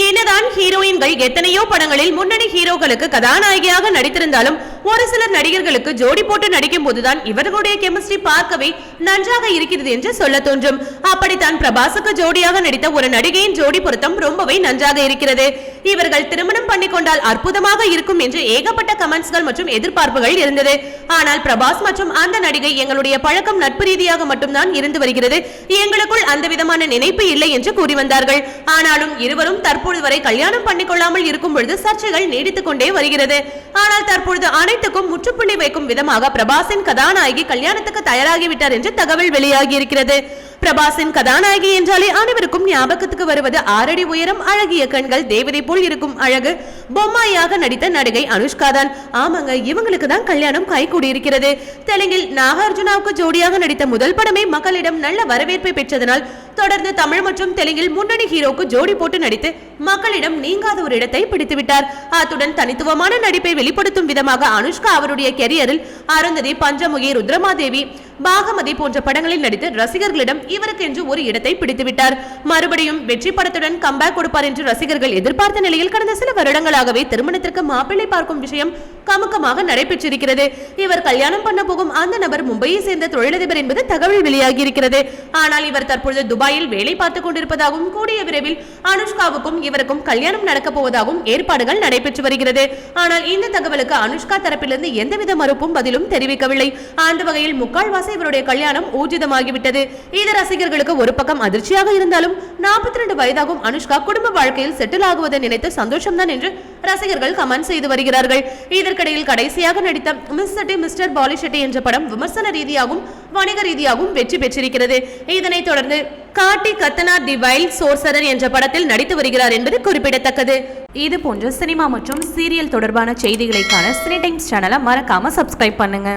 என்னதான் ஹீரோயின்கள் எத்தனையோ படங்களில் முன்னணி ஹீரோக்களுக்கு கதாநாயகியாக நடித்திருந்தாலும் ஒரு சில நடிகர்களுக்கு ஜோடி போட்டு நடிக்கும் போதுதான் இவர்களுடைய கெமிஸ்ட்ரி பார்க்கவே நன்றாக இருக்கிறது என்று சொல்ல தோன்றும். அப்படித்தான் பிரபாசுக்கு ஜோடியாக நடித்த ஒரு நடிகையின் ஜோடி பொருத்தம் ரொம்பவே நன்றாக இருக்கிறது. இவர்கள் திருமணம் பண்ணி கொண்டால் அற்புதமாக இருக்கும் என்று ஏகப்பட்ட கமெண்ட்ஸ்கள் மற்றும் எதிர்பார்ப்புகள் இருந்தது. ஆனால் பிரபாஸ் மற்றும் அந்த நடிகை எங்களுடைய பழக்கம் நட்பு ரீதியாக மட்டும்தான் இருந்து வருகிறது. எங்களுக்குள் அந்த விதமான நினைப்பு இல்லை என்று கூறி வந்தார்கள். ஆனாலும் இருவரும் தற்பொழுது வரை கல்யாணம் பண்ணிக்கொள்ளாமல் இருக்கும் பொழுது சர்ச்சைகள் நீடித்துக் கொண்டே வருகிறது. ஆனால் தற்பொழுது அனைத்துக்கும் முற்றுப்புள்ளி வைக்கும் விதமாக பிரபாஸின் கதாநாயகி கல்யாணத்துக்கு தயாராகிவிட்டார் என்று தகவல் வெளியாகி இருக்கிறது பிரபாஸின் கதாநாயகி என்றாலே அனைவருக்கும் ஞாபகத்துக்கு வருவது ஆறடி உயரம் அழகிய கண்கள் தேவதை போல் இருக்கும் அழகு. பொம்மாயாக நடித்த நடிகை அனுஷ்கா தான். ஆமாங்க இவங்களுக்கு தான் கல்யாணம் கைகூடி இருக்கிறது தெலுங்கில் நாகார்ஜுனாவுக்கு ஜோடியாக நடித்த முதல் படமே மக்களிடம் நல்ல வரவேற்பை பெற்றதனால் தொடர்ந்து தமிழ் மற்றும் தெலுங்கில் முன்னணி ஹீரோக்கு ஜோடி போட்டு நடித்து மக்களிடம் நீங்காத ஒரு இடத்தை பிடித்துவிட்டார். அத்துடன் தனித்துவமான நடிப்பை வெளிப்படுத்தும் விதமாக அனுஷ்கா அவருடைய கெரியரில் அருந்ததி பஞ்சமுகி ருத்ரமாதேவி பாகமதி போன்ற படங்களில் நடித்து ரசிகர்களிடம் இவருக்கு என்று ஒரு இடத்தை பிடித்துவிட்டார். மறுபடியும் வெற்றி படத்துடன் கம்பேக் கொடுப்பார் என்று ரசிகர்கள் எதிர்பார்த்த நிலையில் கடந்த சில வருடங்களாகவே திருமணத்திற்கு மாப்பிள்ளை பார்க்கும் விஷயம் கமுக்கமாக நடைபெற்றிருக்கிறது. இவர் கல்யாணம் பண்ண போகும் அந்த நபர் மும்பையை சேர்ந்த தொழிலதிபர் என்பது தகவல் வெளியாகி இருக்கிறது ஆனால் இவர் தற்பொழுது துபாயில் வேலை பார்த்துக் கொண்டிருப்பதாகவும் கூடிய விரைவில் அனுஷ்காவுக்கும் இவருக்கும் கல்யாணம் நடக்கப் போவதாகவும் ஏற்பாடுகள் நடைபெற்று வருகிறது. ஆனால் இந்த தகவலுக்கு அனுஷ்கா தரப்பிலிருந்து எந்தவித மறுப்பும் பதிலும் தெரிவிக்கவில்லை. அந்த வகையில் முக்கால்வாசி இவருடைய கல்யாணம் ஊர்ஜிதமாகிவிட்டது. இது ரசிகர்களுக்கு ஒரு பக்கம் அதிர்ச்சியாக இருந்தாலும் நாற்பத்தி ரெண்டு வயதாகும் அனுஷ்கா குடும்ப வாழ்க்கையில் செட்டில் ஆகுவதை நினைத்து சந்தோஷம்தான் என்று ரசிகர்கள் கமெண்ட் செய்து வருகிறார்கள். இதற்கிடையில் கடைசியாக நடித்த miss Shetty mister poly Shetty என்ற படம் விமர்சன ரீதியாகவும் வணிக ரீதியாகவும் வெற்றி பெற்றிருக்கிறது. இதனைத் தொடர்ந்து காட்டி கத்தனா தி வைல்ட் சோர்சரர் என்ற படத்தில் நடித்து வருகிறார் என்பது குறிப்பிடத்தக்கது. இது போன்ற சினிமா மற்றும் சீரியல் தொடர்பான செய்திகளைக்கான சினி டைம்ஸ் சேனலை மறக்காம சப்ஸ்கிரைப் பண்ணுங்க.